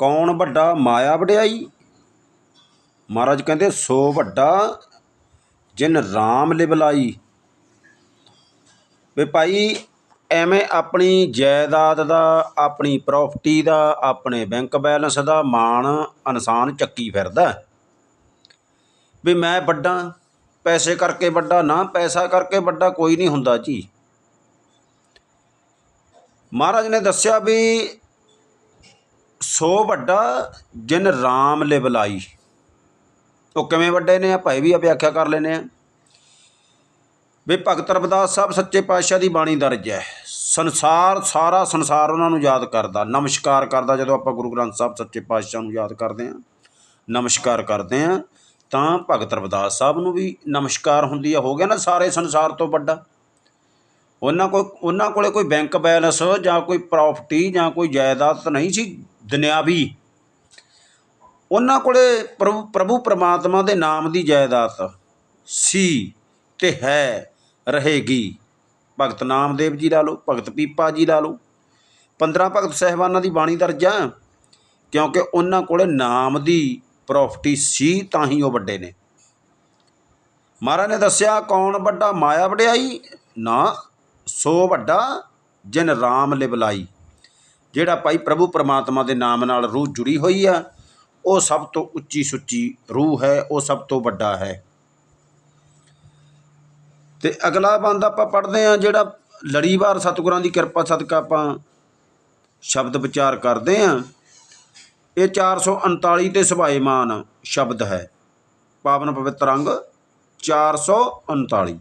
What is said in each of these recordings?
ਕੌਣ ਵੱਡਾ ਮਾਇਆ ਵਡਿਆਈ? ਮਹਾਰਾਜ ਕਹਿੰਦੇ, ਸੋ ਵੱਡਾ ਜਿਨ RAM ਲਿਬਲਾਈ। ਵੀ ਭਾਈ, ਐਵੇਂ ਆਪਣੀ ਜਾਇਦਾਦ ਦਾ, ਆਪਣੀ ਪ੍ਰਾਪਰਟੀ ਦਾ, ਆਪਣੇ ਬੈਂਕ ਬੈਲੈਂਸ ਦਾ ਮਾਣ ਇਨਸਾਨ ਚੱਕੀ ਫਿਰਦਾ ਵੀ ਮੈਂ ਵੱਡਾ, ਪੈਸੇ ਕਰਕੇ ਵੱਡਾ, ਨਾ ਪੈਸਾ ਕਰਕੇ ਵੱਡਾ ਕੋਈ ਨਹੀਂ ਹੁੰਦਾ ਜੀ। ਮਹਾਰਾਜ ਨੇ ਦੱਸਿਆ ਵੀ ਸੋ ਵੱਡਾ ਜਿਨ RAM ਲਿਵਲਾਈ ਉਹ ਕਿਵੇਂ ਵੱਡੇ ਨੇ ਆਪਾਂ ਇਹ ਵੀ ਵਿਆਖਿਆ ਕਰ ਲੈਨੇ ਆ। ਵੀ ਭਗਤ ਰਵਿਦਾਸ ਸਾਹਿਬ ਸੱਚੇ ਪਾਤਸ਼ਾਹ ਦੀ ਬਾਣੀ ਦਰਜ ਹੈ। ਸੰਸਾਰ, ਸਾਰਾ ਸੰਸਾਰ ਉਹਨਾਂ ਨੂੰ ਯਾਦ ਕਰਦਾ। ਨਮਸਕਾਰ ਕਰਦਾ ਜਦੋਂ ਆਪਾਂ ਗੁਰੂ ਗ੍ਰੰਥ ਸਾਹਿਬ ਸੱਚੇ ਪਾਤਸ਼ਾਹ ਨੂੰ ਯਾਦ ਕਰਦੇ ਹਾਂ ਨਮਸਕਾਰ ਕਰਦੇ ਹਾਂ ਤਾਂ ਭਗਤ ਰਵਿਦਾਸ ਸਾਹਿਬ ਨੂੰ ਵੀ ਨਮਸਕਾਰ ਹੁੰਦੀ ਆ। ਹੋ ਗਿਆ ਨਾ ਸਾਰੇ ਸੰਸਾਰ ਤੋਂ ਵੱਡਾ। ਉਹਨਾਂ ਕੋਲ ਉਹਨਾਂ ਕੋਲੇ ਕੋਈ ਬੈਂਕ ਬੈਲੈਂਸ ਜਾਂ ਕੋਈ ਪ੍ਰਾਪਰਟੀ ਜਾਂ ਕੋਈ ਜਾਇਦਾਦ ਨਹੀਂ ਸੀ ਦੁਨਿਆਵੀ। ਉਹਨਾਂ ਕੋਲੇ ਪ੍ਰਭੂ ਪ੍ਰਭੂ ਪ੍ਰਮਾਤਮਾ ਦੇ ਨਾਮ ਦੀ ਜਾਇਦਾਦ ਸੀ ਤੇ ਹੈ, ਰਹੇਗੀ। ਭਗਤ ਨਾਮਦੇਵ ਜੀ ਲਾ ਲਓ, ਭਗਤ ਪੀਪਾ ਜੀ ਲਾ ਲਓ। 15 ਭਗਤ ਸਹਿਬਾਨਾਂ ਦੀ ਬਾਣੀ ਦਰਜ ਆ, ਕਿਉਂਕਿ ਉਹਨਾਂ ਕੋਲੇ ਨਾਮ ਦੀ ਪ੍ਰਾਪਰਟੀ ਸੀ ਤਾਂ ਹੀ ਉਹ ਵੱਡੇ ਨੇ। ਮਹਾਰਾਜ ਨੇ ਦੱਸਿਆ, ਕੌਣ ਵੱਡਾ ਮਾਇਆ ਵਡਿਆਈ? ਨਾ, ਸੋ ਵੱਡਾ ਜਿਨ ਰਾਮ ਲਿਵਲਾਈ ਜਿਹੜਾ ਭਾਈ ਪ੍ਰਭੂ ਪਰਮਾਤਮਾ ਦੇ ਨਾਮ ਨਾਲ ਰੂਹ ਜੁੜੀ ਹੋਈ ਆ, ਉਹ ਸਭ ਤੋਂ ਉੱਚੀ ਸੁੱਚੀ ਰੂਹ ਹੈ, ਉਹ ਸਭ ਤੋਂ ਵੱਡਾ ਹੈ। ਤੇ ਅਗਲਾ ਬੰਦ ਆਪਾਂ ਪੜ੍ਹਦੇ ਆ ਜਿਹੜਾ ਲੜੀਵਾਰ ਸਤਿਗੁਰਾਂ ਦੀ ਕਿਰਪਾ ਸਦਕਾ ਆਪਾਂ ਸ਼ਬਦ ਵਿਚਾਰ ਕਰਦੇ ਆ ਇਹ 439 ਤੇ ਸੁਭਾਏਮਾਨ ਸ਼ਬਦ ਹੈ। ਪਾਵਨ ਪਵਿੱਤਰ ਅੰਗ 439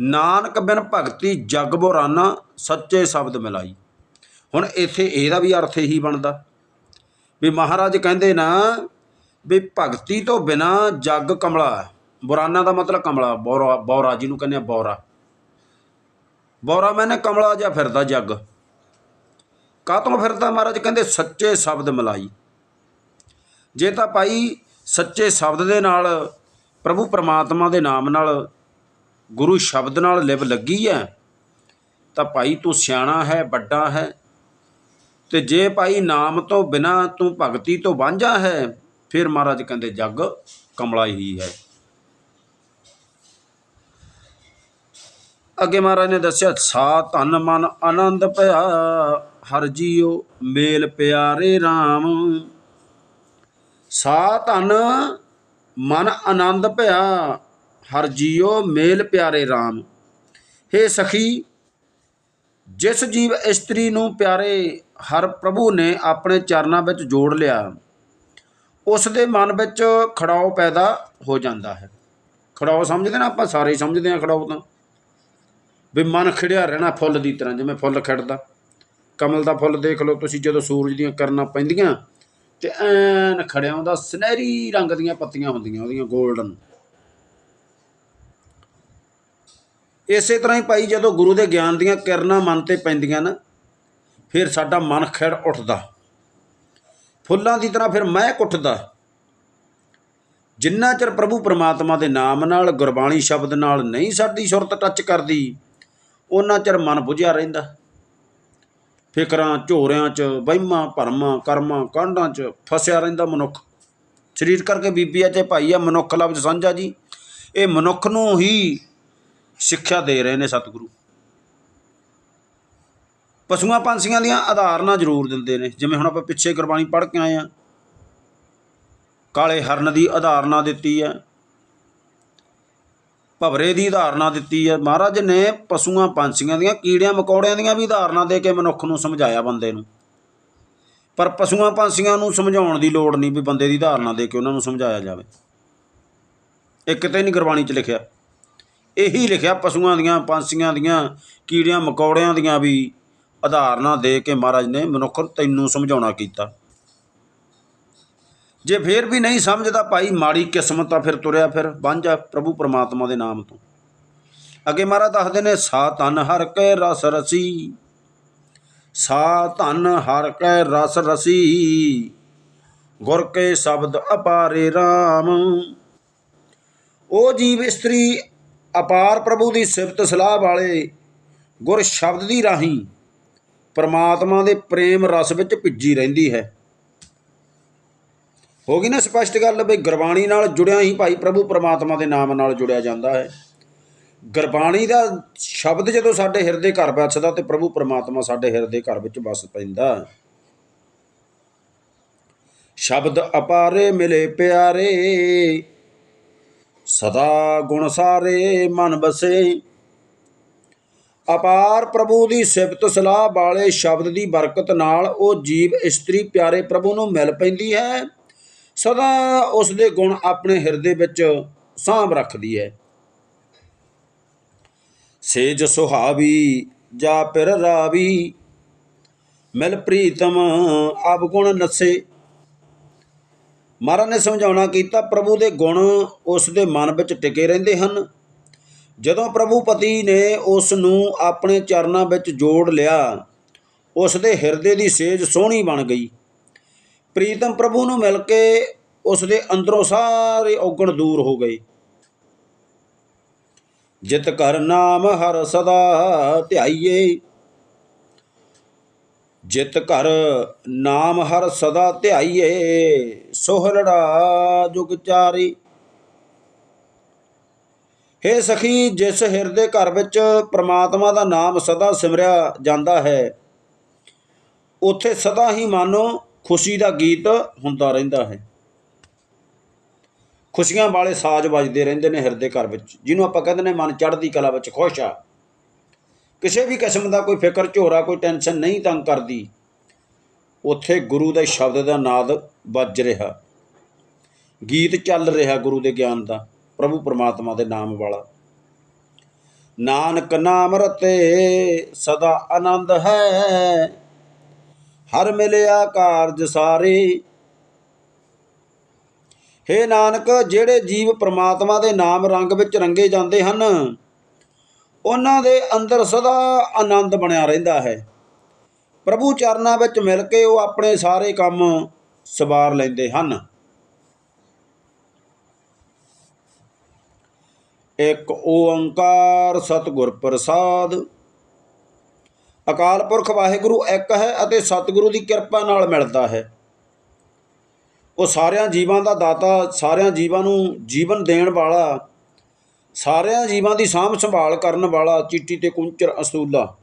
ਨਾਨਕ ਬਿਨ ਭਗਤੀ ਜਗ ਬੋਰਾਨਾ ਸੱਚੇ ਸ਼ਬਦ ਮਿਲਾਈ। ਹੁਣ ਇੱਥੇ ਇਹਦਾ ਵੀ ਅਰਥ ਇਹੀ ਬਣਦਾ। ਵੀ ਮਹਾਰਾਜ ਕਹਿੰਦੇ ਨਾ, ਵੀ ਭਗਤੀ ਤੋਂ ਬਿਨਾ ਜੱਗ ਕਮਲਾ ਹੈ। ਬੁਰਾਨਾ ਦਾ ਮਤਲਬ ਕਮਲਾ, ਬੌਰਾ ਬੌਰਾ ਜਿਹਨੂੰ ਕਹਿੰਦੇ ਆ ਬੌਰਾ। ਬੌਰਾ ਮੈਨੇ ਕਮਲਾ ਜਾਂ ਫਿਰਦਾ ਜੱਗ। ਕਾਤੋਂ ਫਿਰਦਾ ਮਹਾਰਾਜ? ਕਹਿੰਦੇ ਸੱਚੇ ਸ਼ਬਦ ਮਿਲਾਈ। ਜੇ ਤਾਂ ਭਾਈ ਸੱਚੇ ਸ਼ਬਦ ਦੇ ਨਾਲ, ਪ੍ਰਭੂ ਪਰਮਾਤਮਾ ਦੇ ਨਾਮ ਨਾਲ, ਗੁਰੂ ਸ਼ਬਦ ਨਾਲ ਲਿਵ ਲੱਗੀ ਹੈ, ਤਾਂ ਭਾਈ ਤੂੰ ਸਿਆਣਾ ਹੈ, ਵੱਡਾ ਹੈ ਤੇ ਜੇ ਭਾਈ ਨਾਮ ਤੋਂ ਬਿਨਾ ਤੂੰ ਭਗਤੀ ਤੋਂ ਵਾਂਝਾ ਹੈ, ਫਿਰ ਮਹਾਰਾਜ ਕਹਿੰਦੇ ਜੱਗ ਕਮਲਾ ਹੀ ਹੈ। ਅੱਗੇ ਮਹਾਰਾਜ ਨੇ ਦੱਸਿਆ, ਸਾ ਧਨ ਮਨ ਆਨੰਦ ਭਇਆ, ਹਰ ਜੀਓ ਮੇਲ ਪਿਆਰੇ RAM ਸਾ ਧਨ ਮਨ ਆਨੰਦ ਭਇਆ, ਹਰ ਜੀਓ ਮੇਲ ਪਿਆਰੇ RAM ਹੇ ਸਖੀ ਜਿਸ ਜੀਵ ਇਸਤਰੀ ਨੂੰ ਪਿਆਰੇ ਹਰ ਪ੍ਰਭੂ ਨੇ ਆਪਣੇ ਚਰਨਾਂ ਵਿੱਚ ਜੋੜ ਲਿਆ ਉਸ ਦੇ ਮਨ ਵਿੱਚ ਖੜਾਓ ਪੈਦਾ ਹੋ ਜਾਂਦਾ ਹੈ। ਖੜਾਓ ਸਮਝਦੇ ਨਾ ਆਪਾਂ, ਸਾਰੇ ਹੀ ਸਮਝਦੇ ਹਾਂ ਖੜਾਓ ਤਾਂ। ਵੀ ਮਨ ਖਿੜਿਆ ਰਹਿਣਾ ਫੁੱਲ ਦੀ ਤਰ੍ਹਾਂ, ਜਿਵੇਂ ਫੁੱਲ ਖਿੜਦਾ। ਕਮਲ ਦਾ ਫੁੱਲ ਦੇਖ ਲਓ ਤੁਸੀਂ, ਜਦੋਂ ਸੂਰਜ ਦੀਆਂ ਕਰਨਾ ਪੈਂਦੀਆਂ ਤੇ ਐਨ ਖੜਿਆ ਹੁੰਦਾ ਸੁਨਹਿਰੀ ਰੰਗ ਦੀਆਂ ਪੱਤੀਆਂ ਹੁੰਦੀਆਂ, ਉਹਦੀਆਂ 골ਡਨ ਇਸੇ ਤਰ੍ਹਾਂ ਹੀ ਭਾਈ ਜਦੋਂ ਗੁਰੂ ਦੇ ਗਿਆਨ ਦੀਆਂ ਕਿਰਨਾਂ ਮਨ ਤੇ ਪੈਂਦੀਆਂ ਨਾ, ਫਿਰ ਸਾਡਾ ਮਨ ਖਿੜ ਉੱਠਦਾ। ਫੁੱਲਾਂ ਦੀ ਤਰ੍ਹਾਂ ਫਿਰ ਮਹਿਕ ਉੱਠਦਾ। ਜਿੰਨਾ ਚਿਰ ਪ੍ਰਭੂ ਪਰਮਾਤਮਾ ਦੇ ਨਾਮ ਨਾਲ ਗੁਰਬਾਣੀ ਸ਼ਬਦ ਨਾਲ ਨਹੀਂ ਸਾਡੀ ਸੁਰਤ ਟੱਚ ਕਰਦੀ ਉਹਨਾਂ ਚਿਰ ਮਨ ਬੁਝਿਆ ਰਹਿੰਦਾ। ਫਿਕਰਾਂ, ਝੋਰਿਆਂ 'ਚ, ਵਹਿਮਾਂ, ਭਰਮਾਂ, ਕਰਮਾਂ, ਕਾਂਡਾਂ 'ਚ ਫਸਿਆ ਰਹਿੰਦਾ ਮਨੁੱਖ। ਸਰੀਰ ਕਰਕੇ ਬੀਬੀਆ ਤੇ ਭਾਈ ਆ, ਮਨੁੱਖ ਲਫ਼ਜ਼ ਸਾਂਝਾ ਜੀ। ਇਹ ਮਨੁੱਖ ਨੂੰ ਹੀ ਸਿੱਖਿਆ ਦੇ ਰਹੇ ਨੇ ਸਤਿਗੁਰੂ। ਪਸ਼ੂਆਂ ਪੰਛੀਆਂ ਦੀਆਂ ਆਧਾਰਨਾਂ ਜ਼ਰੂਰ ਦਿੰਦੇ ਨੇ। ਜਿਵੇਂ ਹੁਣ ਆਪਾਂ ਪਿੱਛੇ ਗੁਰਬਾਣੀ ਪੜ੍ਹ ਕੇ ਆਏ ਆ ਕਾਲੇ ਹਰਨ ਦੀ ਆਧਾਰਨਾ ਦਿੱਤੀ ਹੈ। ਭਵਰੇ ਦੀ ਉਦਾਹਰਨਾਂ ਦਿੱਤੀ ਹੈ। ਮਹਾਰਾਜ ਨੇ ਪਸ਼ੂਆਂ ਪੰਛੀਆਂ ਦੀਆਂ, ਕੀੜਿਆਂ ਮਕੌੜਿਆਂ ਦੀਆਂ ਵੀ ਉਦਾਹਰਨਾਂ ਦੇ ਕੇ ਮਨੁੱਖ ਨੂੰ ਸਮਝਾਇਆ ਬੰਦੇ ਨੂੰ। ਪਰ ਪਸ਼ੂਆਂ ਪੰਛੀਆਂ ਨੂੰ ਸਮਝਾਉਣ ਦੀ ਲੋੜ ਨਹੀਂ ਵੀ ਬੰਦੇ ਦੀ ਉਦਾਹਰਨਾਂ ਦੇ ਕੇ ਉਹਨਾਂ ਨੂੰ ਸਮਝਾਇਆ ਜਾਵੇ। ਇਹ ਕਿਤੇ ਨਹੀਂ ਗੁਰਬਾਣੀ 'ਚ ਲਿਖਿਆ। ਇਹੀ ਲਿਖਿਆ ਪਸ਼ੂਆਂ ਦੀਆਂ, ਪੰਛੀਆਂ ਦੀਆਂ, ਕੀੜਿਆਂ, ਮਕੌੜਿਆਂ ਦੀਆਂ ਵੀ ਉਦਾਹਰਨਾਂ ਦੇ ਕੇ ਮਹਾਰਾਜ ਨੇ ਮਨੁੱਖ ਤੈਨੂੰ ਸਮਝਾਉਣਾ ਕੀਤਾ। ਜੇ ਫੇਰ ਵੀ ਨਹੀਂ ਸਮਝਦਾ ਭਾਈ, ਮਾੜੀ ਕਿਸਮਤ ਆ ਫਿਰ ਤੁਰਿਆ ਫਿਰ, ਵਾਂਝਾ ਪ੍ਰਭੂ ਪਰਮਾਤਮਾ ਦੇ ਨਾਮ ਤੋਂ। ਅੱਗੇ ਮਹਾਰਾਜ ਦੱਸਦੇ ਨੇ, ਸਾ ਧਨ ਹਰ ਕੈ ਰਸ ਰਸੀ, ਸਾ ਧਨ ਹਰ ਕੈ ਰਸ ਰਸੀ, ਗੁਰ ਕੇ ਸ਼ਬਦ ਅਪਾਰੇ RAM ਉਹ ਜੀਵ ਇਸਤਰੀ ਅਪਾਰ ਪ੍ਰਭੂ ਦੀ ਸਿਫਤ ਸਲਾਹ ਵਾਲੇ ਗੁਰ ਸ਼ਬਦ ਦੀ ਰਾਹੀਂ ਪਰਮਾਤਮਾ ਦੇ ਪ੍ਰੇਮ ਰਸ ਵਿੱਚ ਭਿੱਜੀ ਰਹਿੰਦੀ ਹੈ। ਹੋ ਗਈ ਨਾ ਸਪਸ਼ਟ ਗੱਲ ਵੀ ਗੁਰਬਾਣੀ ਨਾਲ ਜੁੜਿਆ ਹੀ ਭਾਈ ਪ੍ਰਭੂ ਪਰਮਾਤਮਾ ਦੇ ਨਾਮ ਨਾਲ ਜੁੜਿਆ ਜਾਂਦਾ ਹੈ। ਗੁਰਬਾਣੀ ਦਾ ਸ਼ਬਦ ਜਦੋਂ ਸਾਡੇ ਹਿਰਦੇ ਘਰ ਵੱਸਦਾ ਤੇ ਪ੍ਰਭੂ ਪਰਮਾਤਮਾ ਸਾਡੇ ਹਿਰਦੇ ਘਰ ਵਿੱਚ ਵਸ ਪੈਂਦਾ ਸ਼ਬਦ ਅਪਾਰੇ ਮਿਲੇ ਪਿਆਰੇ ਸਦਾ ਗੁਣ ਸਾਰੇ ਮਨ ਬਸੇ। ਅਪਾਰ ਪ੍ਰਭੂ ਦੀ ਸਿਫਤ ਸਲਾਹ ਵਾਲੇ ਸ਼ਬਦ ਦੀ ਬਰਕਤ ਨਾਲ ਉਹ ਜੀਵ ਇਸਤਰੀ ਪਿਆਰੇ ਪ੍ਰਭੂ ਨੂੰ ਮਿਲ ਪੈਂਦੀ ਹੈ। ਸਦਾ ਉਸ ਦੇ ਗੁਣ ਆਪਣੇ ਹਿਰਦੇ ਵਿੱਚ ਸਾਂਭ ਰੱਖਦੀ ਹੈ। ਸੇਜ ਸੁਹਾਵੀ, ਜਾ ਪਿਰ ਰਾਵੀ, ਮਿਲ ਪ੍ਰੀਤਮ ਅਬ ਗੁਣ ਨਸੇ। ਮਹਾਰਾਜ ਨੇ ਸਮਝਾਉਣਾ ਕੀਤਾ, ਪ੍ਰਭੂ ਦੇ ਗੁਣ ਉਸ ਦੇ ਮਨ ਵਿੱਚ ਟਿਕੇ ਰਹਿੰਦੇ ਹਨ। ਜਦੋਂ ਪ੍ਰਭੂ ਪਤੀ ਨੇ ਉਸ ਨੂੰ ਆਪਣੇ ਚਰਨਾਂ ਵਿੱਚ ਜੋੜ ਲਿਆ, ਉਸ ਦੇ ਹਿਰਦੇ ਦੀ ਸੇਜ ਸੋਹਣੀ ਬਣ ਗਈ। ਪ੍ਰੀਤਮ ਪ੍ਰਭੂ ਨੂੰ ਮਿਲ ਕੇ ਉਸ ਦੇ ਅੰਦਰੋਂ ਸਾਰੇ ਔਗਣ ਦੂਰ ਹੋ ਗਏ। ਜਿਤ ਕਰ ਨਾਮ ਹਰ ਸਦਾ ਧਿਆਈਏ। ਜਿਤ ਘਰ ਨਾਮ ਹਰ ਸਦਾ ਧਿਆਈਏ ਸੋਹਲੜਾ ਜੁਗ ਚਾਰੀ। ਹੇ ਸਖੀ, ਜਿਸ ਹਿਰਦੇ ਘਰ ਵਿੱਚ ਪ੍ਰਮਾਤਮਾ ਦਾ ਨਾਮ ਸਦਾ ਸਿਮਰਿਆ ਜਾਂਦਾ ਹੈ, ਉੱਥੇ ਸਦਾ ਹੀ ਮਾਨੋ ਖੁਸ਼ੀ ਦਾ ਗੀਤ ਹੁੰਦਾ ਰਹਿੰਦਾ ਹੈ। ਖੁਸ਼ੀਆਂ ਵਾਲੇ ਸਾਜ਼ ਵੱਜਦੇ ਰਹਿੰਦੇ ਨੇ ਹਿਰਦੇ ਘਰ ਵਿੱਚ, ਜਿਹਨੂੰ ਆਪਾਂ ਕਹਿੰਦੇ ਨੇ ਮਨ ਚੜ੍ਹਦੀ ਕਲਾ ਵਿੱਚ ਖੁਸ਼ ਆ। ਕਿਸੇ ਵੀ ਕਿਸਮ ਦਾ ਕੋਈ ਫਿਕਰ, ਝੋਰਾ, ਕੋਈ ਟੈਨਸ਼ਨ ਨਹੀਂ ਤੰਗ ਕਰਦੀ। ਉੱਥੇ ਗੁਰੂ ਦੇ ਸ਼ਬਦ ਦਾ ਨਾਦ ਵੱਜ ਰਿਹਾ। ਗੀਤ ਚੱਲ ਰਿਹਾ ਗੁਰੂ ਦੇ ਗਿਆਨ ਦਾ, ਪ੍ਰਭੂ ਪਰਮਾਤਮਾ ਦੇ ਨਾਮ ਵਾਲਾ। ਨਾਨਕ ਨਾਮ ਰਤੇ, ਸਦਾ ਆਨੰਦ ਹੈ। ਹਰ ਮਿਲਿਆ ਕਾਰਜ ਸਾਰੇ। ਹੇ ਨਾਨਕ, ਜਿਹੜੇ ਜੀਵ ਪ੍ਰਮਾਤਮਾ ਦੇ ਨਾਮ ਰੰਗ ਵਿੱਚ ਰੰਗੇ ਜਾਂਦੇ ਹਨ ਉਹਨਾਂ ਦੇ ਅੰਦਰ ਸਦਾ ਆਨੰਦ ਬਣਿਆ ਰਹਿੰਦਾ ਹੈ। ਪ੍ਰਭੂ ਚਰਨਾਂ ਵਿੱਚ ਮਿਲ ਕੇ ਉਹ ਆਪਣੇ ਸਾਰੇ ਕੰਮ ਸਵਾਰ ਲੈਂਦੇ ਹਨ। ਇੱਕ ਓੰਕਾਰ ਸਤਿਗੁਰ ਪ੍ਰਸਾਦ। ਅਕਾਲ ਪੁਰਖ ਵਾਹਿਗੁਰੂ ਇੱਕ ਹੈ ਅਤੇ ਸਤਿਗੁਰੂ ਦੀ ਕਿਰਪਾ ਨਾਲ ਮਿਲਦਾ ਹੈ। ਉਹ ਸਾਰਿਆਂ ਜੀਵਾਂ ਦਾ ਦਾਤਾ, ਸਾਰਿਆਂ ਜੀਵਾਂ ਨੂੰ ਜੀਵਨ ਦੇਣ ਵਾਲਾ ਸਾਰਿਆਂ ਜੀਵਾਂ ਦੀ ਸਾਂਭ ਸੰਭਾਲ ਕਰਨ ਵਾਲਾ ਚੀਟੀ ਤੇ ਕੁੰਚਰ ਅਸੂਲਾ।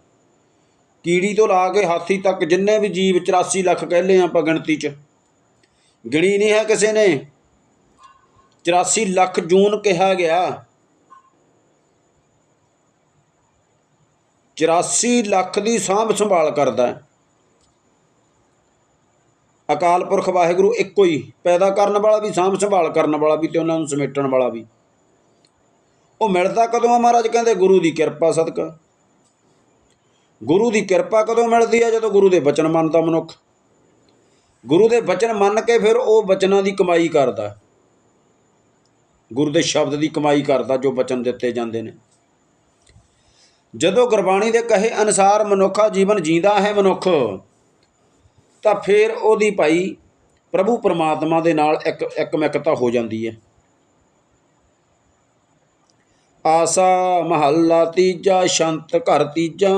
ਕੀੜੀ ਤੋਂ ਲਾ ਕੇ ਹਾਥੀ ਤੱਕ ਜਿੰਨੇ ਵੀ ਜੀਵ 84 ਲੱਖ ਕਹਿਲੇ ਆਪਾਂ ਗਿਣਤੀ 'ਚ। ਗਿਣੀ ਨਹੀਂ ਹੈ ਕਿਸੇ ਨੇ। 84 ਲੱਖ ਜੂਨ ਕਿਹਾ ਗਿਆ। 84 ਲੱਖ ਦੀ ਸਾਂਭ ਸੰਭਾਲ ਕਰਦਾ ਹੈ। ਅਕਾਲ ਪੁਰਖ ਵਾਹਿਗੁਰੂ ਇੱਕੋ ਹੀ, ਪੈਦਾ ਕਰਨ ਵਾਲਾ ਵੀ, ਸਾਂਭ ਸੰਭਾਲ ਕਰਨ ਵਾਲਾ ਵੀ ਤੇ ਉਹਨਾਂ ਨੂੰ ਸਮੇਟਣ ਵਾਲਾ ਵੀ। ਉਹ ਮਿਲਦਾ ਕਦੋਂ ਆ ਮਹਾਰਾਜ? ਕਹਿੰਦੇ ਗੁਰੂ ਦੀ ਕਿਰਪਾ ਸਦਕਾ। ਗੁਰੂ ਦੀ ਕਿਰਪਾ ਕਦੋਂ ਮਿਲਦੀ ਹੈ ਜਦੋਂ ਗੁਰੂ ਦੇ ਬਚਨ ਮੰਨਦਾ ਮਨੁੱਖ। ਗੁਰੂ ਦੇ ਬਚਨ ਮੰਨ ਕੇ ਫਿਰ ਉਹ ਬਚਨਾਂ ਦੀ ਕਮਾਈ ਕਰਦਾ। ਗੁਰੂ ਦੇ ਸ਼ਬਦ ਦੀ ਕਮਾਈ ਕਰਦਾ ਜੋ ਬਚਨ ਦਿੱਤੇ ਜਾਂਦੇ ਨੇ। ਜਦੋਂ ਗੁਰਬਾਣੀ ਦੇ ਕਹੇ ਅਨੁਸਾਰ ਮਨੁੱਖਾ ਜੀਵਨ ਜੀਂਦਾ ਹੈ ਮਨੁੱਖ, ਤਾਂ ਫਿਰ ਉਹਦੀ ਭਾਈ ਪ੍ਰਭੂ ਪਰਮਾਤਮਾ ਦੇ ਨਾਲ ਇੱਕ ਇੱਕਮਿਕਤਾ ਹੋ ਜਾਂਦੀ ਹੈ। ਆਸਾ ਮਹੱਲਾ ਤੀਜਾ, ਸ਼ੰਤ ਘਰ ਤੀਜਾ।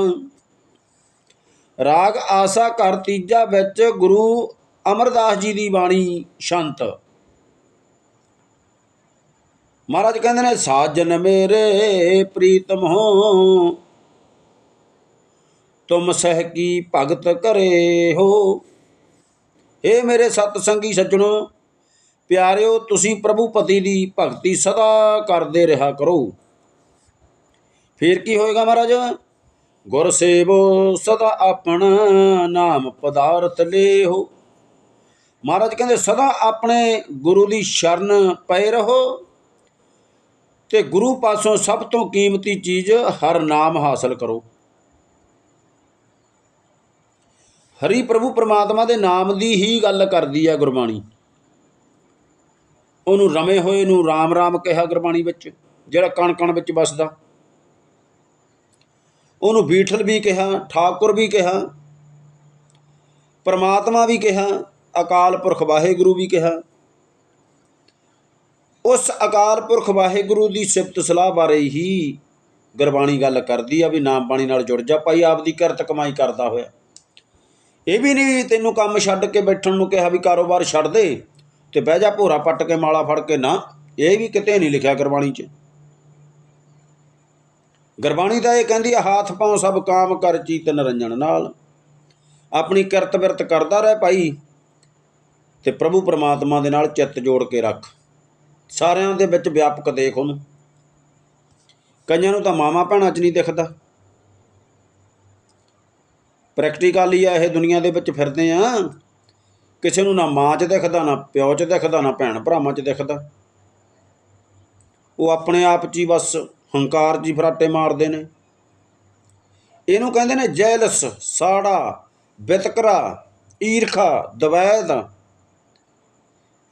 ਰਾਗ ਆਸਾ ਘਰ ਤੀਜਾ ਵਿੱਚ ਗੁਰੂ ਅਮਰਦਾਸ ਜੀ ਦੀ ਬਾਣੀ, ਸ਼ੰਤ। ਮਹਾਰਾਜ ਕਹਿੰਦੇ ਨੇ, ਸਾਜਨ ਮੇਰੇ ਪ੍ਰੀਤਮ ਹੋ, ਤੁਮ ਸਹਿ ਕੀ ਭਗਤ ਕਰੇ ਹੋ? ਇਹ ਮੇਰੇ ਸਤ ਸੰਗੀ ਸੱਜਣੋ, ਪਿਆਰਿਓ, ਤੁਸੀਂ ਪ੍ਰਭੂ ਪਤੀ ਦੀ ਭਗਤੀ ਸਦਾ ਕਰਦੇ ਰਿਹਾ ਕਰੋ। ਫਿਰ ਕੀ ਹੋਏਗਾ ਮਹਾਰਾਜ? ਗੁਰ ਸੇਵੋ ਸਦਾ ਆਪਣਾ ਨਾਮ ਪਦਾਰਥ ਲੇਹੋ। ਮਹਾਰਾਜ ਕਹਿੰਦੇ, ਸਦਾ ਆਪਣੇ ਗੁਰੂ ਦੀ ਸ਼ਰਨ ਪਏ ਰਹੋ ਤੇ ਗੁਰੂ ਪਾਸੋਂ ਸਭ ਤੋਂ ਕੀਮਤੀ ਚੀਜ਼ ਹਰ ਨਾਮ ਹਾਸਲ ਕਰੋ। ਹਰੀ ਪ੍ਰਭੂ ਪਰਮਾਤਮਾ ਦੇ ਨਾਮ ਦੀ ਹੀ ਗੱਲ ਕਰਦੀ ਹੈ ਗੁਰਬਾਣੀ। ਉਹਨੂੰ ਰਮੇ ਹੋਏ ਨੂੰ RAM RAM ਕਿਹਾ ਗੁਰਬਾਣੀ ਵਿੱਚ, ਜਿਹੜਾ ਕਣ ਕਣ ਵਿੱਚ ਵਸਦਾ। ਉਹਨੂੰ ਬੀਠਲ ਵੀ ਕਿਹਾ, ਠਾਕੁਰ ਵੀ ਕਿਹਾ, ਪਰਮਾਤਮਾ ਵੀ ਕਿਹਾ, ਅਕਾਲ ਪੁਰਖ ਵਾਹਿਗੁਰੂ ਵੀ ਕਿਹਾ। ਉਸ ਅਕਾਲ ਪੁਰਖ ਵਾਹਿਗੁਰੂ ਦੀ ਸਿਫਤ ਸਲਾਹ ਬਾਰੇ ਹੀ ਗੁਰਬਾਣੀ ਗੱਲ ਕਰਦੀ ਆ ਵੀ ਨਾਮ ਬਾਣੀ ਨਾਲ ਜੁੜ ਜਾ, ਭਾਈ ਆਪਦੀ ਕਿਰਤ ਕਮਾਈ ਕਰਦਾ ਹੋਇਆ। ਇਹ ਵੀ ਨਹੀਂ ਤੈਨੂੰ ਕੰਮ ਛੱਡ ਕੇ ਬੈਠਣ ਨੂੰ ਕਿਹਾ ਵੀ ਕਾਰੋਬਾਰ ਛੱਡ ਦੇ ਤੇ ਬਹਿ ਜਾ ਭੋਰਾ ਪੱਟ ਕੇ ਮਾਲਾ ਫੜ ਕੇ ਨਾ, ਇਹ ਵੀ ਕਿਤੇ ਨਹੀਂ ਲਿਖਿਆ ਗੁਰਬਾਣੀ 'ਚ। ਗੁਰਬਾਣੀ ਤਾਂ ਇਹ ਕਹਿੰਦੀ ਆ, ਹਾਥ ਪਾਉ ਸਭ ਕਾਮ ਕਰ ਚੀਤ ਨਰੰਜਨ ਨਾਲ। ਆਪਣੀ ਕਿਰਤ ਬਿਰਤ ਕਰਦਾ ਰਹਿ ਭਾਈ ਤੇ ਪ੍ਰਭੂ ਪਰਮਾਤਮਾ ਦੇ ਨਾਲ ਚਿੱਤ ਜੋੜ ਕੇ ਰੱਖ। ਸਾਰਿਆਂ ਦੇ ਵਿੱਚ ਵਿਆਪਕ ਦੇਖ ਉਹਨੂੰ। ਕਈਆਂ ਨੂੰ ਤਾਂ ਮਾਮਾ ਭੈਣਾਂ 'ਚ ਨਹੀਂ ਦਿਖਦਾ। ਪ੍ਰੈਕਟੀਕਲੀ ਆ, ਇਹ ਦੁਨੀਆ ਦੇ ਵਿੱਚ ਫਿਰਦੇ ਆ। ਕਿਸੇ ਨੂੰ ਨਾ ਮਾਂ 'ਚ ਦਿਖਦਾ, ਨਾ ਪਿਓ 'ਚ ਦਿਖਦਾ, ਨਾ ਭੈਣ ਭਰਾਵਾਂ 'ਚ ਦਿਖਦਾ। ਉਹ ਆਪਣੇ ਆਪ 'ਚ ਹੀ ਬਸ ਹੰਕਾਰ ਜੀ ਫਰਾਟੇ ਮਾਰਦੇ ਨੇ। ਇਹਨੂੰ ਕਹਿੰਦੇ ਨੇ ਜੈਲਸ, ਸਾੜਾ, ਬਿਤਕਰਾ, ਈਰਖਾ, ਦਵੈਦ।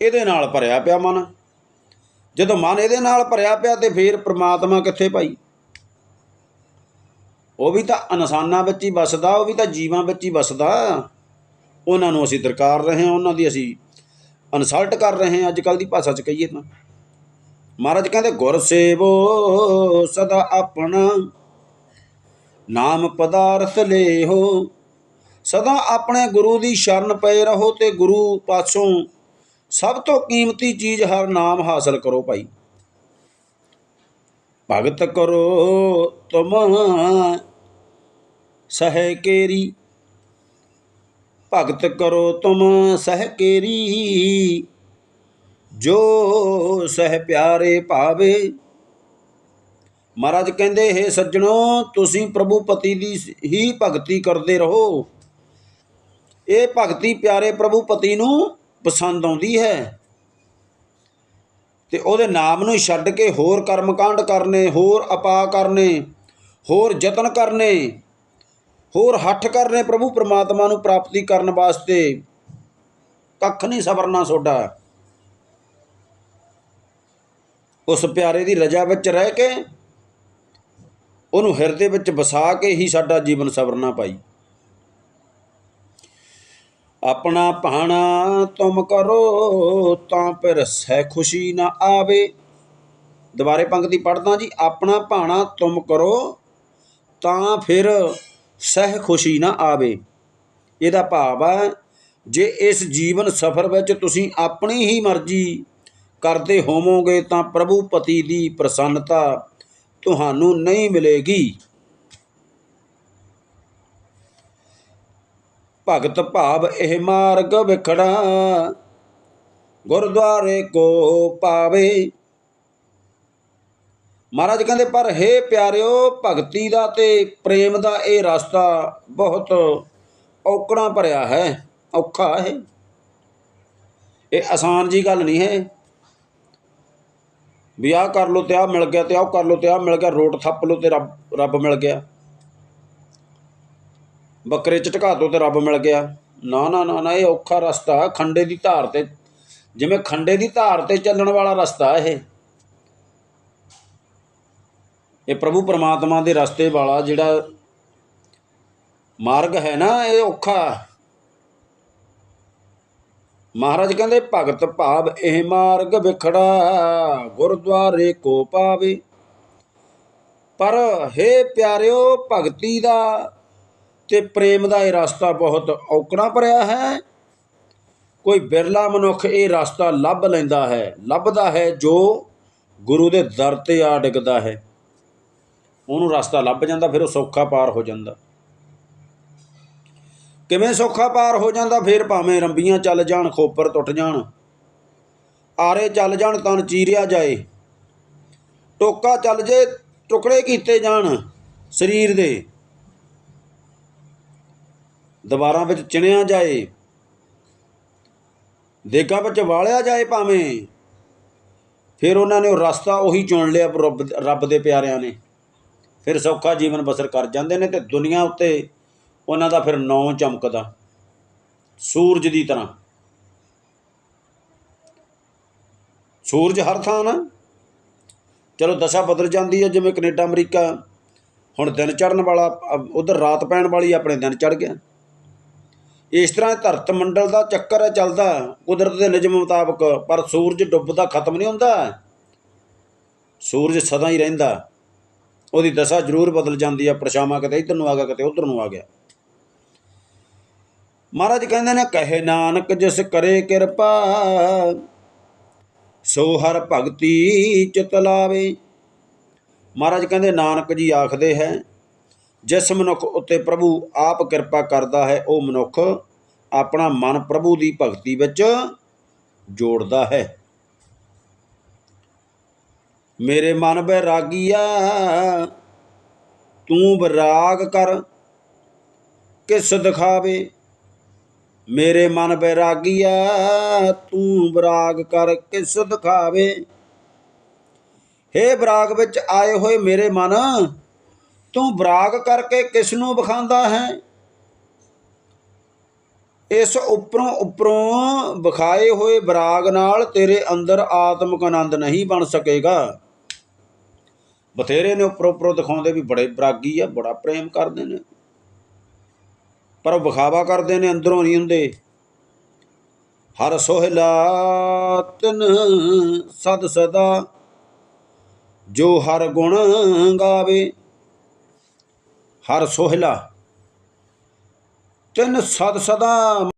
ਇਹਦੇ ਨਾਲ ਭਰਿਆ ਪਿਆ ਮਨ। ਜਦੋਂ ਮਨ ਇਹਦੇ ਨਾਲ ਭਰਿਆ ਪਿਆ ਤੇ ਫੇਰ ਪ੍ਰਮਾਤਮਾ ਕਿੱਥੇ ਭਾਈ? ਉਹ ਵੀ ਤਾਂ ਇਨਸਾਨਾਂ ਵਿੱਚ ਹੀ ਵਸਦਾ, ਉਹ ਵੀ ਤਾਂ ਜੀਵਾਂ ਵਿੱਚ ਹੀ ਵਸਦਾ। ਉਹਨਾਂ ਨੂੰ ਅਸੀਂ ਦਰਕਾਰ ਰਹੇ ਹਾਂ, ਉਹਨਾਂ ਦੀ ਅਸੀਂ ਇਨਸਲਟ ਕਰ ਰਹੇ ਹਾਂ। ਅੱਜ ਕੱਲ ਦੀ ਭਾਸ਼ਾ 'ਚ ਕਹੀਏ ਤਾਂ। ਮਹਾਰਾਜ ਕਹਿੰਦੇ ਗੁਰ ਸੇਵੋ ਸਦਾ ਆਪਣਾ ਨਾਮ ਪਦਾਰਥ ਲੇਹੋ। ਸਦਾ ਆਪਣੇ ਗੁਰੂ ਦੀ ਸ਼ਰਨ ਪਏ ਰਹੋ ਤੇ ਗੁਰੂ ਪਾਸੋਂ ਸਭ ਤੋਂ ਕੀਮਤੀ ਚੀਜ਼ ਹਰ ਨਾਮ ਹਾਸਲ ਕਰੋ ਭਾਈ। ਭਗਤ ਕਰੋ ਤੁਮ ਸਹਿ ਕੇਰੀ। ਭਗਤ ਕਰੋ ਤੁਮ ਸਹਿ ਕੇਰੀ। ਜੋ ਸਹਿ ਪਿਆਰੇ ਭਾਵੇ। ਮਹਾਰਾਜ ਕਹਿੰਦੇ, ਹੈ ਸੱਜਣੋ, ਤੁਸੀਂ ਪ੍ਰਭੂ ਪਤੀ ਦੀ ਹੀ ਭਗਤੀ ਕਰਦੇ ਰਹੋ। ਇਹ ਭਗਤੀ ਪਿਆਰੇ ਪ੍ਰਭੂ ਪਤੀ ਨੂੰ ਪਸੰਦ ਆਉਂਦੀ ਹੈ। ਤੇ ਉਹਦੇ ਨਾਮ ਨੂੰ ਛੱਡ ਕੇ ਹੋਰ ਕਰਮਕਾਂਡ ਕਰਨੇ, ਹੋਰ ਅਪਾ ਕਰਨੇ, ਹੋਰ ਯਤਨ ਕਰਨੇ, ਹੋਰ ਹੱਠ ਕਰਨੇ ਪ੍ਰਭੂ ਪ੍ਰਮਾਤਮਾ ਨੂੰ ਪ੍ਰਾਪਤੀ ਕਰਨ ਵਾਸਤੇ ਕੱਖ ਨਹੀਂ ਸਬਰਨਾ ਤੁਹਾਡਾ ਉਸ ਪਿਆਰੇ ਦੀ ਰਜਾ ਵਿੱਚ ਰਹਿ ਕੇ ਉਹਨੂੰ ਹਿਰਦੇ ਵਿੱਚ ਵਸਾ ਕੇ ਹੀ ਸਾਡਾ ਜੀਵਨ ਸਵਰਨਾ ਪਾਈ। ਆਪਣਾ ਭਾਣਾ ਤੁਮ ਕਰੋ, ਤਾਂ ਫਿਰ ਸਹਿ ਖੁਸ਼ੀ ਨਾ ਆਵੇ। ਦੁਬਾਰੇ ਪੰਕਤੀ ਪੜਦਾ ਜੀ, ਆਪਣਾ ਭਾਣਾ ਤੁਮ ਕਰੋ, ਤਾਂ ਫਿਰ ਸਹਿ ਖੁਸ਼ੀ ਨਾ ਆਵੇ। ਇਹਦਾ ਭਾਵ ਹੈ, ਜੇ ਇਸ ਜੀਵਨ ਸਫਰ ਵਿੱਚ ਤੁਸੀਂ ਆਪਣੀ ਹੀ ਮਰਜ਼ੀ ਕਰਦੇ ਹੋਵੋਗੇ ਤਾਂ ਪ੍ਰਭੂ ਪਤੀ ਦੀ ਪ੍ਰਸੰਨਤਾ ਤੁਹਾਨੂੰ ਨਹੀਂ ਮਿਲੇਗੀ। ਭਗਤ ਭਾਵ ਇਹ ਮਾਰਗ ਵਿਖੜਾ, ਗੁਰਦੁਆਰੇ ਕੋ ਪਾਵੇ। ਮਹਾਰਾਜ ਕਹਿੰਦੇ, ਪਰ हे ਪਿਆਰਿਓ, ਭਗਤੀ ਦਾ ਤੇ ਪ੍ਰੇਮ ਦਾ ਇਹ ਰਸਤਾ ਬਹੁਤ ਔਕੜਾਂ ਭਰਿਆ ਹੈ, ਔਖਾ ਹੈ। ਇਹ ਆਸਾਨ ਜੀ ਗੱਲ ਨਹੀਂ ਹੈ। ਵੀ ਆਹ ਕਰ ਲੋ ਤੇ ਆਹ ਮਿਲ ਗਿਆ ਤੇ ਆਹ ਕਰ ਲੋ ਤੇ ਆਹ ਮਿਲ ਗਿਆ ਰੋਟ ਥੱਪ ਲੋ ਤੇ ਰੱਬ ਰੱਬ ਮਿਲ ਗਿਆ। ਬੱਕਰੇ ਝਟਕਾ ਢਕਾ ਦੋ ਤੇ ਰੱਬ ਮਿਲ ਗਿਆ। ਨਾ ਨਾ ਨਾ ਨਾ, ਇਹ ਔਖਾ ਰਸਤਾ ਖੰਡੇ ਦੀ ਧਾਰ ਤੇ ਜਿਵੇਂ ਖੰਡੇ ਦੀ ਧਾਰ ਤੇ ਚੱਲਣ ਵਾਲਾ ਰਸਤਾ ਇਹ। ਇਹ ਪ੍ਰਭੂ ਪਰਮਾਤਮਾ ਦੇ ਰਸਤੇ ਵਾਲਾ ਜਿਹੜਾ ਮਾਰਗ ਹੈ ਨਾ, ਇਹ ਔਖਾ ਮਹਾਰਾਜ ਕਹਿੰਦੇ, ਭਗਤ ਭਾਵ ਇਹ ਮਾਰਗ ਵਿਖੜਾ, ਗੁਰਦੁਆਰੇ ਕੋ ਪਾਵੇ। ਪਰ हे ਪਿਆਰਿਓ, ਭਗਤੀ ਦਾ ਤੇ ਪ੍ਰੇਮ ਦਾ ਇਹ ਰਸਤਾ ਬਹੁਤ ਔਕੜਾ ਭਰਿਆ ਹੈ। ਕੋਈ ਬਿਰਲਾ ਮਨੁੱਖ ਇਹ ਰਸਤਾ ਲੱਭ ਲੈਂਦਾ ਹੈ, ਲੱਭਦਾ ਹੈ ਜੋ ਗੁਰੂ ਦੇ ਦਰ ਤੇ ਆ ਡਿੱਗਦਾ ਹੈ। ਉਹਨੂੰ ਰਸਤਾ ਲੱਭ ਜਾਂਦਾ, ਫਿਰ ਉਹ ਸੌਖਾ ਪਾਰ ਹੋ ਜਾਂਦਾ। ਕਿਵੇਂ ਸੌਖਾ ਪਾਰ ਹੋ ਜਾਂਦਾ, ਫਿਰ ਭਾਵੇਂ ਰੰਬੀਆਂ ਚੱਲ ਜਾਣ, ਖੋਪਰ ਟੁੱਟ ਜਾਣ। ਆਰੇ ਚੱਲ ਜਾਣ ਤਨ ਚੀਰਿਆ ਜਾਏ। ਟੋਕਾ ਚੱਲ ਜੇ, ਟੁਕੜੇ ਕੀਤੇ ਜਾਣ ਸਰੀਰ ਦੇ। ਦੀਵਾਰਾਂ ਵਿੱਚ ਚਿਣਿਆ ਜਾਏ। ਦੇਗਾ ਵਿੱਚ ਵਾਲਿਆ ਜਾਏ ਭਾਵੇਂ। ਫਿਰ ਉਹਨਾਂ ਨੇ ਉਹ ਰਸਤਾ ਉਹੀ ਚੁਣ ਲਿਆ ਰੱਬ ਰੱਬ ਦੇ ਪਿਆਰਿਆਂ ਨੇ। ਫਿਰ ਸੌਖਾ ਜੀਵਨ ਬਸਰ ਕਰ ਜਾਂਦੇ ਨੇ ਤੇ ਦੁਨੀਆ ਉੱਤੇ ਉਹਨਾਂ ਦਾ ਫਿਰ ਨੌ ਚਮਕਦਾ। ਸੂਰਜ ਦੀ ਤਰ੍ਹਾਂ। ਸੂਰਜ ਹਰ ਥਾਂ ਨਾ। ਚਲੋ ਦਸ਼ਾ ਬਦਲ ਜਾਂਦੀ ਹੈ, ਜਿਵੇਂ ਕੈਨੇਡਾ, ਅਮਰੀਕਾ। ਹੁਣ ਦਿਨ ਚੜਨ ਵਾਲਾ ਉਧਰ ਰਾਤ ਪੈਣ ਵਾਲੀ ਆਪਣੇ ਦਿਨ ਚੜ ਗਿਆ। ਇਸ ਤਰ੍ਹਾਂ ਧਰਤ ਮੰਡਲ ਦਾ ਚੱਕਰ ਹੈ ਚੱਲਦਾ। ਕੁਦਰਤ ਦੇ ਨਿਯਮ ਮੁਤਾਬਕ, ਪਰ ਸੂਰਜ ਡੁੱਬਦਾ ਖਤਮ ਨਹੀਂ ਹੁੰਦਾ। ਸੂਰਜ ਸਦਾ ਹੀ ਰਹਿੰਦਾ। ਉਹਦੀ ਦਸ਼ਾ ਜ਼ਰੂਰ ਬਦਲ ਜਾਂਦੀ ਹੈ। ਪਰਛਾਵਾਂ ਕਿਤੇ ਇੱਧਰ ਨੂੰ ਆ ਗਿਆ, ਕਿਤੇ ਉੱਧਰ ਨੂੰ ਆ ਗਿਆ। ਮਹਾਰਾਜ ਕਹਿੰਦੇ ਨੇ, ਕਹੇ ਨਾਨਕ ਜਿਸ ਕਰੇ ਕਿਰਪਾ, ਸੋ ਹਰ ਭਗਤੀ ਚਿਤ ਲਾਵੇ। ਮਹਾਰਾਜ ਕਹਿੰਦੇ, ਨਾਨਕ ਜੀ ਆਖਦੇ ਹੈ, ਜਿਸ ਮਨੁੱਖ ਉੱਤੇ ਪ੍ਰਭੂ ਆਪ ਕਿਰਪਾ ਕਰਦਾ ਹੈ, ਉਹ ਮਨੁੱਖ ਆਪਣਾ ਮਨ ਪ੍ਰਭੂ ਦੀ ਭਗਤੀ ਵਿੱਚ ਜੋੜਦਾ ਹੈ। ਮੇਰੇ ਮਨ ਬੈਰਾਗੀਆ ਤੂੰ ਵਿਰਾਗ ਕਰ, ਕਿਸ ਦਿਖਾਵੇ? ਮੇਰੇ ਮਨ ਬੈਰਾਗੀਆ ਤੂੰ ਬਰਾਗ ਕਰ ਕਿਸ ਦਿਖਾਵੇ? ਹੇ ਵਿਰਾਗ ਵਿੱਚ ਆਏ ਹੋਏ ਮੇਰੇ ਮਨ, ਤੂੰ ਬਰਾਗ ਕਰਕੇ ਕਿਸ ਨੂੰ ਵਿਖਾਉਂਦਾ ਹੈ? ਇਸ ਉੱਪਰੋਂ ਉੱਪਰੋਂ ਵਿਖਾਏ ਹੋਏ ਬਰਾਗ ਨਾਲ ਤੇਰੇ ਅੰਦਰ ਆਤਮਿਕ ਆਨੰਦ ਨਹੀਂ ਬਣ ਸਕੇਗਾ। ਬਥੇਰੇ ਨੇ ਉੱਪਰੋਂ ਉੱਪਰੋਂ ਦਿਖਾਉਂਦੇ ਵੀ ਬੜੇ ਵਿਰਾਗੀ ਆ, ਬੜਾ ਪ੍ਰੇਮ ਕਰਦੇ ਨੇ। ਪਰ ਉਹ ਵਿਖਾਵਾ ਕਰਦੇ ਨੇ, ਅੰਦਰੋਂ ਨਹੀਂ ਹੁੰਦੇ। ਹਰ ਸੋਹਲਾ ਤਨ ਸਦ ਸਦਾ, ਜੋ ਹਰ ਗੁਣ ਗਾਵੇ। ਹਰ ਸੋਹਲਾ ਤਿੰਨ ਸਦ ਸਦਾ